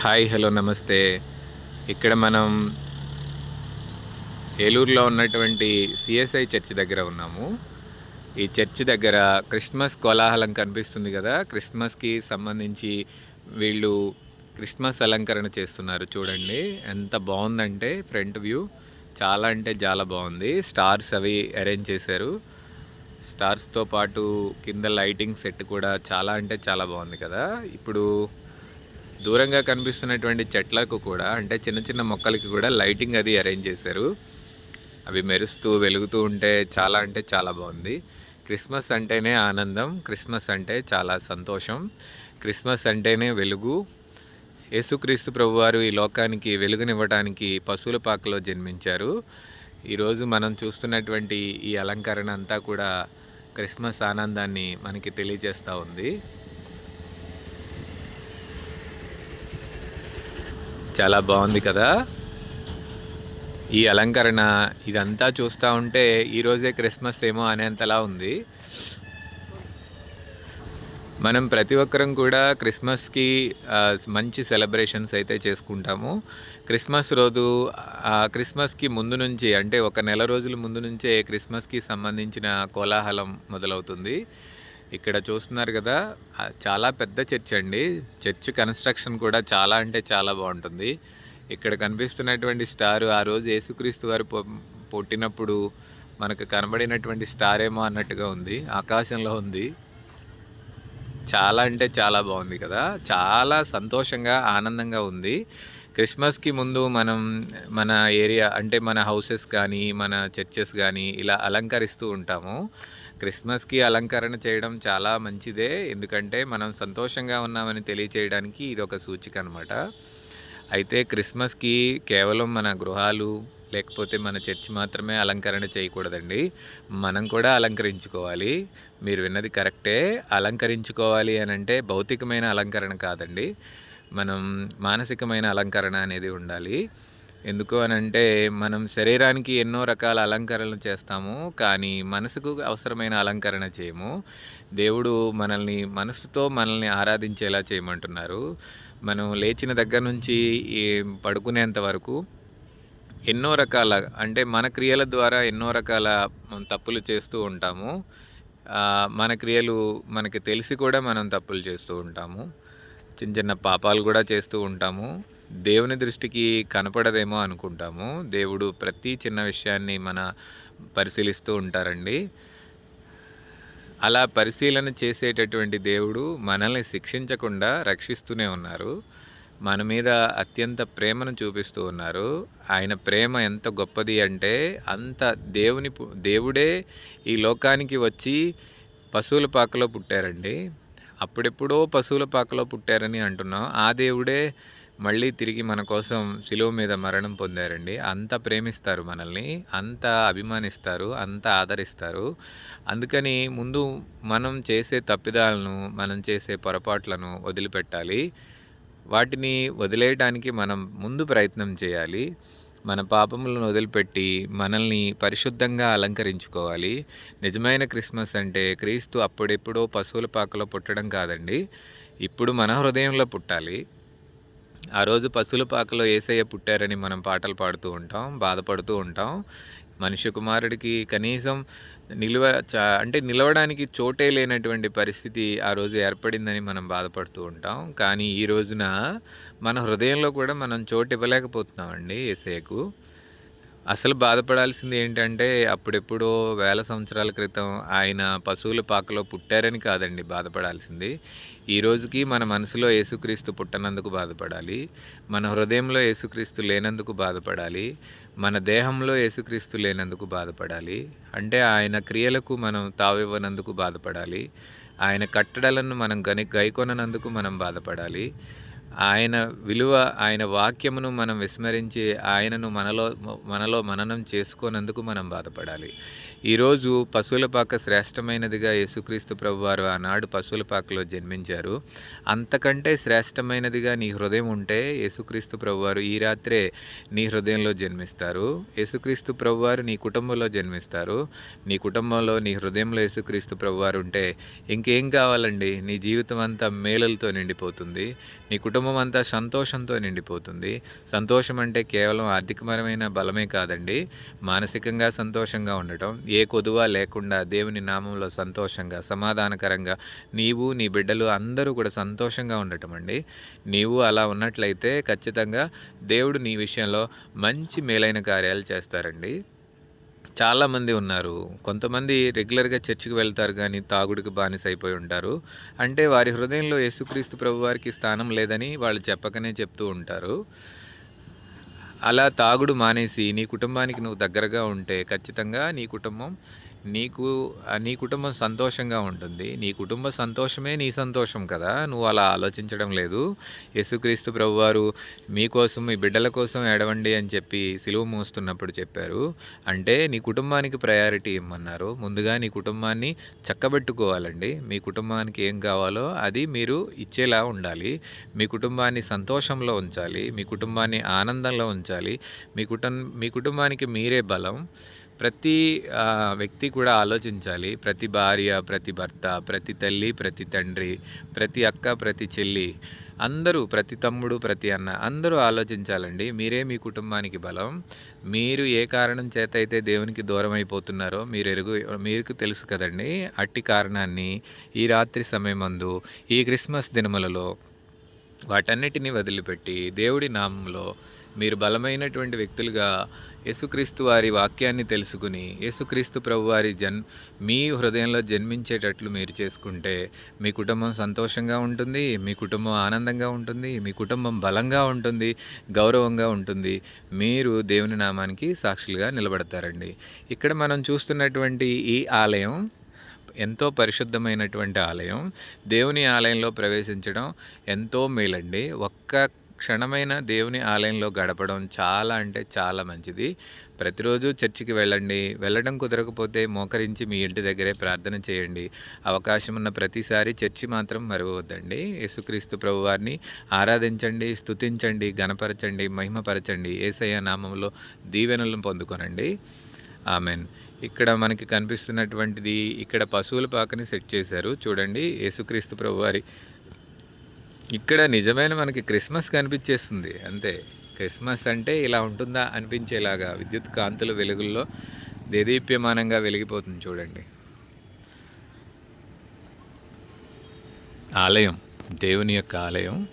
Hi hello నమస్తే. ఇక్కడ మనం ఏలూరులో ఉన్నటువంటి సిఎస్ఐ చర్చ్ దగ్గర ఉన్నాము. ఈ చర్చ్ దగ్గర క్రిస్మస్ కోలాహలం కనిపిస్తుంది కదా. క్రిస్మస్కి సంబంధించి వీళ్ళు క్రిస్మస్ అలంకరణ చేస్తున్నారు. చూడండి ఎంత బాగుందంటే ఫ్రంట్ వ్యూ. చాలా అంటే చాలా బాగుంది. స్టార్స్ అవి అరేంజ్ చేశారు. స్టార్స్తో పాటు కింద లైటింగ్ సెట్ కూడా చాలా అంటే చాలా బాగుంది కదా. ఇప్పుడు దూరంగా కనిపిస్తున్నటువంటి చెట్లకు కూడా అంటే చిన్న చిన్న మొక్కలకి కూడా లైటింగ్ అది అరేంజ్ చేశారు. అవి మెరుస్తూ వెలుగుతూ ఉంటే చాలా అంటే చాలా బాగుంది. క్రిస్మస్ అంటేనే ఆనందం క్రిస్మస్ అంటే చాలా సంతోషం క్రిస్మస్ అంటేనే వెలుగు. యేసుక్రీస్తు ప్రభువారు ఈ లోకానికి వెలుగునివ్వడానికి పశువుల పాకలో జన్మించారు. ఈరోజు మనం చూస్తున్నటువంటి ఈ అలంకరణ అంతా కూడా క్రిస్మస్ ఆనందాన్ని మనకి తెలియజేస్తూ ఉంది. చాలా బాగుంది కదా. ఈ అలంకరణ ఇదంతా చూస్తూ ఉంటే ఈరోజే క్రిస్మస్ ఏమో అనేంతలా ఉంది. మనం ప్రతి ఒక్కరం కూడా క్రిస్మస్కి మంచి సెలబ్రేషన్స్ అయితే చేసుకుంటాము. క్రిస్మస్ రోజు క్రిస్మస్కి ముందు నుంచి అంటే ఒక నెల రోజుల ముందు నుంచే క్రిస్మస్కి సంబంధించిన కోలాహలం మొదలవుతుంది. ఇక్కడ చూస్తున్నారు కదా చాలా పెద్ద చర్చ్ అండి. చర్చ్ కన్స్ట్రక్షన్ కూడా చాలా అంటే చాలా బాగుంటుంది. ఇక్కడ కనిపిస్తున్నటువంటి స్టార్ ఆ రోజు యేసుక్రీస్తు వారు పుట్టినప్పుడు మనకు కనబడినటువంటి స్టార్ ఏమో అన్నట్టుగా ఉంది ఆకాశంలో ఉంది. చాలా అంటే చాలా బాగుంది కదా. చాలా సంతోషంగా ఆనందంగా ఉంది. క్రిస్మస్కి ముందు మనం మన ఏరియా అంటే మన హౌసెస్ కానీ మన చర్చెస్ కానీ ఇలా అలంకరిస్తూ ఉంటాము. క్రిస్మస్కి అలంకరణ చేయడం చాలా మంచిదే. ఎందుకంటే మనం సంతోషంగా ఉన్నామని తెలియచేయడానికి ఇది ఒక సూచిక అనమాట అయితే క్రిస్మస్కి కేవలం మన గృహాలు లేకపోతే మన చర్చి మాత్రమే అలంకరణ చేయకూడదండి. మనం కూడా అలంకరించుకోవాలి. మీరు విన్నది కరెక్టే. అలంకరించుకోవాలి అని అంటే భౌతికమైన అలంకరణ కాదండి. మనం మానసికమైన అలంకరణ అనేది ఉండాలి. ఎందుకు అని అంటే మనం శరీరానికి ఎన్నో రకాల అలంకరణలు చేస్తాము కానీ మనసుకు అవసరమైన అలంకరణ చేయము. దేవుడు మనల్ని మనసుతో మనల్ని ఆరాధించేలా చేయమంటున్నారు. మనం లేచిన దగ్గర నుంచి పడుకునేంత వరకు ఎన్నో రకాల అంటే మన క్రియల ద్వారా ఎన్నో రకాల తప్పులు చేస్తూ ఉంటాము. మన క్రియలు మనకి తెలిసి కూడా మనం తప్పులు చేస్తూ ఉంటాము. చిన్న చిన్న పాపాలు కూడా చేస్తూ ఉంటాము. దేవుని దృష్టికి కనపడదేమో అనుకుంటాము. దేవుడు ప్రతి చిన్న విషయాన్ని మన పరిశీలిస్తూ ఉంటారండి. అలా పరిశీలన చేసేటటువంటి దేవుడు మనల్ని శిక్షించకుండా రక్షిస్తూనే ఉన్నారు. మన మీద అత్యంత ప్రేమను చూపిస్తూ ఉన్నారు. ఆయన ప్రేమ ఎంత గొప్పది అంటే అంత దేవుని పు- దేవుడే ఈ లోకానికి వచ్చి పశువుల పాకలో పుట్టారండి. అప్పుడెప్పుడో పశువుల పాకలో పుట్టారని అంటున్నాం. ఆ దేవుడే మళ్ళీ తిరిగి మన కోసం శిలువ మీద మరణం పొందారండి. అంత ప్రేమిస్తారు మనల్ని అంత అభిమానిస్తారు అంత ఆదరిస్తారు. అందుకని ముందు మనం చేసే తప్పిదాలను మనం చేసే పొరపాట్లను వదిలిపెట్టాలి. వాటిని వదిలేయడానికి మనం ముందు ప్రయత్నం చేయాలి. మన పాపములను వదిలిపెట్టి మనల్ని పరిశుద్ధంగా అలంకరించుకోవాలి. నిజమైన క్రిస్మస్ అంటే క్రీస్తు అప్పుడెప్పుడో పశువుల పాకలో పుట్టడం కాదండి. ఇప్పుడు మన హృదయంలో పుట్టాలి. ఆ రోజు పశువుల పాకలో ఏసయ్య పుట్టారని మనం పాటలు పాడుతూ ఉంటాం బాధపడుతూ ఉంటాం. మనిషి కుమారుడికి కనీసం నిలువ అంటే నిలవడానికి చోటే లేనటువంటి పరిస్థితి ఆ రోజు ఏర్పడిందని మనం బాధపడుతూ ఉంటాం. కానీ ఈ రోజున మన హృదయంలో కూడా మనం చోటు ఇవ్వలేకపోతున్నామండి ఏసయ్యకు. అసలు బాధపడాల్సింది ఏంటంటే అప్పుడెప్పుడో వేల సంవత్సరాల క్రితం ఆయన పశువుల పాకలో పుట్టారని కాదండి బాధపడాల్సింది. ఈ రోజుకి మన మనసులో యేసుక్రీస్తు పుట్టనందుకు బాధపడాలి. మన హృదయంలో యేసుక్రీస్తు లేనందుకు బాధపడాలి. మన దేహంలో యేసుక్రీస్తు లేనందుకు బాధపడాలి. అంటే ఆయన క్రియలకు మనం తావివ్వనందుకు బాధపడాలి. ఆయన కట్టడలను మనం గని గైకొననందుకు మనం బాధపడాలి. ఆయన విలువ ఆయన వాక్యమును మనం విస్మరించి ఆయనను మనలో మనలో మననం చేసుకోనందుకు మనం బాధపడాలి. ఈరోజు పశువుల పాక శ్రేష్టమైనదిగా యేసుక్రీస్తు ప్రభువారు ఆనాడు పశువుల పాకలో జన్మించారు. అంతకంటే శ్రేష్టమైనదిగా నీ హృదయం ఉంటే యేసుక్రీస్తు ప్రభువారు ఈ రాత్రే నీ హృదయంలో జన్మిస్తారు. యేసుక్రీస్తు ప్రభువారు నీ కుటుంబంలో జన్మిస్తారు. నీ కుటుంబంలో నీ హృదయంలో యేసుక్రీస్తు ప్రభువారు ఉంటే ఇంకేం కావాలండి? నీ జీవితం అంతా మేలలతో నిండిపోతుంది. నీ కుటుంబం కుటుంబం అంతా సంతోషంతో నిండిపోతుంది. సంతోషం అంటే కేవలం ఆర్థికపరమైన బలమే కాదండి. మానసికంగా సంతోషంగా ఉండటం ఏ కొదువ లేకుండా దేవుని నామంలో సంతోషంగా సమాధానకరంగా నీవు నీ బిడ్డలు అందరూ కూడా సంతోషంగా ఉండటం అండి. నీవు అలా ఉన్నట్లయితే ఖచ్చితంగా దేవుడు నీ విషయంలో మంచి మేలైన కార్యాలు చేస్తారండి. చాలామంది ఉన్నారు. కొంతమంది రెగ్యులర్గా చర్చికి వెళ్తారు కానీ తాగుడికి బానిస అయిపోయి ఉంటారు. అంటే వారి హృదయంలో యేసుక్రీస్తు ప్రభు వారికి స్థానం లేదని వాళ్ళు చెప్పకనే చెప్తూ ఉంటారు. అలా తాగుడు మానేసి నీ కుటుంబానికి నువ్వు దగ్గరగా ఉంటే ఖచ్చితంగా నీ కుటుంబం నీకు నీ కుటుంబం సంతోషంగా ఉంటుంది. నీ కుటుంబ సంతోషమే నీ సంతోషం కదా. నువ్వు అలా ఆలోచించడం లేదు. యేసుక్రీస్తు ప్రభువారు మీకోసం మీ బిడ్డల కోసం ఏడవండి అని చెప్పి సిలువ మోస్తున్నప్పుడు చెప్పారు. అంటే నీ కుటుంబానికి ప్రయారిటీ ఇమ్మన్నారు. ముందుగా నీ కుటుంబాన్ని చక్కబెట్టుకోవాలండి. మీ కుటుంబానికి ఏం కావాలో అది మీరు ఇచ్చేలా ఉండాలి. మీ కుటుంబాన్ని సంతోషంలో ఉంచాలి. మీ కుటుంబాన్ని ఆనందంలో ఉంచాలి. మీ కుటుంబ మీ కుటుంబానికి మీరే బలం. ప్రతి వ్యక్తి కూడా ఆలోచించాలి. ప్రతి భార్య ప్రతి భర్త ప్రతి తల్లి ప్రతి తండ్రి ప్రతి అక్క ప్రతి చెల్లి అందరూ ప్రతి తమ్ముడు ప్రతి అన్న అందరూ ఆలోచించాలండి. మీరే మీ కుటుంబానికి బలం. మీరు ఏ కారణం చేత అయితే దేవునికి దూరం అయిపోతున్నారో మీరు ఎరుగు మీకు తెలుసు కదండి. అట్టి కారణాన్ని ఈ రాత్రి సమయమందు ఈ క్రిస్మస్ దినములలో వాటన్నిటిని వదిలిపెట్టి దేవుడి నామంలో మీరు బలమైనటువంటి వ్యక్తులుగా యేసుక్రీస్తు వారి వాక్యాన్ని తెలుసుకుని యేసుక్రీస్తు ప్రభు వారి జన్ మీ హృదయంలో జన్మించేటట్లు మీరు చేసుకుంటే మీ కుటుంబం సంతోషంగా ఉంటుంది మీ కుటుంబం ఆనందంగా ఉంటుంది మీ కుటుంబం బలంగా ఉంటుంది గౌరవంగా ఉంటుంది. మీరు దేవుని నామానికి సాక్షులుగా నిలబడతారండి. ఇక్కడ మనం చూస్తున్నటువంటి ఈ ఆలయం ఎంతో పరిశుద్ధమైనటువంటి ఆలయం. దేవుని ఆలయంలో ప్రవేశించడం ఎంతో మేలండి. ఒక్క క్షణమైన దేవుని ఆలయంలో గడపడం చాలా అంటే చాలా మంచిది. ప్రతిరోజు చర్చికి వెళ్ళండి వెళ్ళడం కుదరకపోతే మోకరించి మీ ఇంటి దగ్గరే ప్రార్థన చేయండి. అవకాశం ఉన్న ప్రతిసారి చర్చి మాత్రం మరవద్దండి యేసుక్రీస్తు ప్రభువారిని ఆరాధించండి స్తుతించండి గణపరచండి మహిమపరచండి. ఏసయ్య నామంలో దీవెనలను పొందుకొనండి. ఆమెన్. ఇక్కడ మనకి కనిపిస్తున్నటువంటిది ఇక్కడ పశువుల పాకని సెట్ చేశారు. చూడండి యేసుక్రీస్తు ప్రభువారి ఇక్కడ నిజమైన మనకి క్రిస్మస్ కనిపించేస్తుంది. అంతే. క్రిస్మస్ అంటే ఇలా ఉంటుందా అనిపించేలాగా విద్యుత్ కాంతుల వెలుగుల్లో దేదీప్యమానంగా వెలిగిపోతుంది చూడండి. ఆలయం. దేవుని యొక్క ఆలయం.